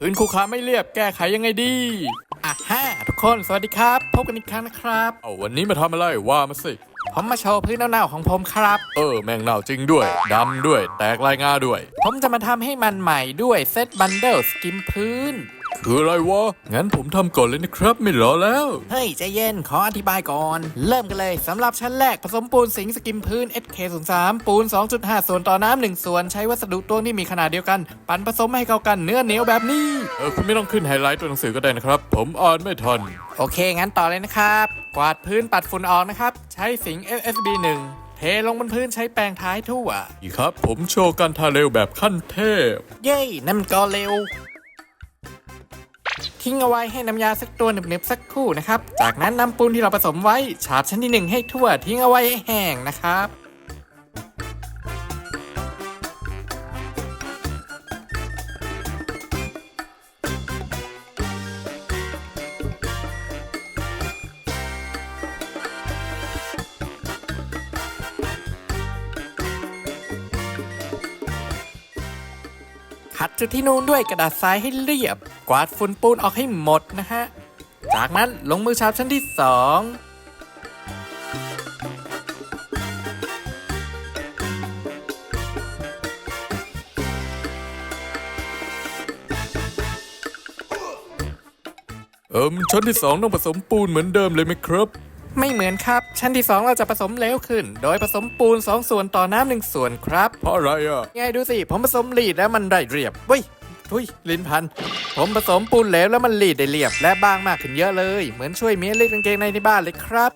พื้นคูขาไม่เรียบแก้ไขยังไงดีอะฮ่าทุกคนสวัสดีครับ พบกันอีกครั้งนะครับเอาวันนี้มาทำอะไรว่ามาสิ ผมมาโชว์พื้นเน่าๆของผมครับ เออแมงเน่าจริงด้วยดำด้วย แตกลายงาด้วย ผมจะมาทำให้มันใหม่ด้วยเซตบันเดิลสกิมพื้น คืออะไรวะ งั้นผมทำก่อนเลยนะครับ ไม่รอแล้ว เฮ้ยใจเย็นขออธิบายก่อน เริ่มกันเลยสำหรับชั้นแรกผสมปูนสิงห์สกิมพื้น SK03 ปูน 2.5 ส่วนต่อน้ำหนึ่งส่วนใช้วัสดุตัวที่มีขนาดเดียวกัน ปั่นผสมให้เข้ากันเนื้อเหนียวแบบนี้ เออคุณไม่ต้องขึ้นไฮไลท์ตัวหนังสือก็ได้นะครับ ผมอ่านไม่ทัน โอเค งั้นต่อเลยนะครับ กวาดพื้นปัดฝุ่นออกนะครับ ใช้สิงห์ SSB 1เทลงบนพื้นใช้แปรงท้ายทั่ว อีครับ ผมโชว์การทาเร็วแบบขั้นเทพ เย้นั่นมันก็เร็ว ทิ้งเอาไว้ให้น้ำยาสักตัวหนึบๆสักครู่นะครับ จากนั้นนำปูนที่เราผสมไว้ฉาบชั้นที่หนึ่งให้ทั่วทิ้งเอาไว้ให้แห้งนะครับขัดจุดที่นูนด้วยกระดาษทรายให้เรียบ กวาดฝุ่นปูนออกให้หมดนะฮะ จากนั้นลงมือฉาบชั้นที่สองเอิมชั้นที่สองต้องผสมปูนเหมือนเดิมเลยไหมครับ ไม่เหมือนครับ ชั้นที่สองเราจะผสมเหลวขึ้น โดยผสมปูน2ส่วนต่อน้ำหนึ่งส่วนครับ เพราะอะไรอะไงดูสิ ผมผสมลีดแล้วมันได้เรียบเว้ย ทุยลิ้นพัน ผมผสมปูนเหลวแล้วมันลีดได้เรียบและบางมากขึ้นเยอะเลย เหมือนช่วยเมียเล็กกางเกงในในบ้านเลยครับ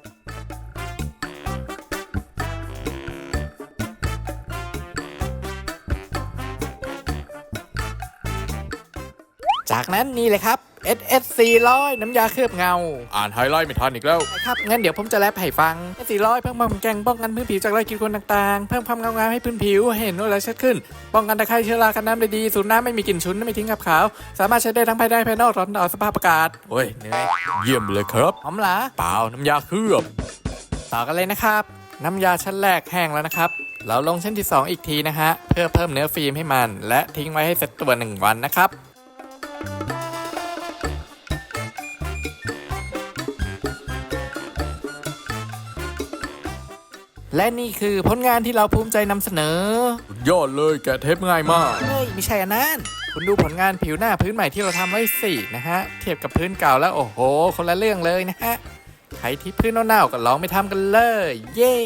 จากนั้นนี่เลยครับ SS 400 น้ำยาเคลือบเงา อ่านไฮไลท์ไม่ทันอีกแล้ว ครับ งั้นเดี๋ยวผมจะแลบให้ฟัง S 400เพิ่มความแกร่งป้องกันพื้นผิวจากรอยขีดข่วนต่างๆ เพิ่มความเงางามให้พื้นผิวให้เห็นนวดและชัดขึ้น ป้องกันตะไคร้เชื้อรากันน้ำได้ดี สูตรน้ำไม่มีกลิ่นฉุนไม่ทิ้งกับขาว สามารถใช้ได้ทั้งภายในภายนอกร้อนต่อสภาพอากาศโอ้ยเหนื่อยเยี่ยมเลยครับหอมหรอเปล่าน้ำยาเคลือบต่อกันเลยนะครับ น้ำยาชั้นแรกแห้งแล้วนะครับเราลงชั้นที่ 2 อีกทีนะฮะเพื่อเพิ่มเนื้อฟิล์มให้มัน และทิ้งไว้ให้เสร็จตัว 1 วันนะครับ และนี่คือผลงานที่เราภูมิใจนำเสนอ ยอดเลยแกะเทปง่ายมาก เฮ้ยไม่ใช่อันนั้น คุณดูผลงานผิวหน้าพื้นใหม่ที่เราทำไว้สินะฮะ เทียบกับพื้นเก่าแล้วโอ้โห คนละเรื่องเลยนะฮะ ใครที่พื้นเน่าๆก็ลองไปทำกันเลย เย้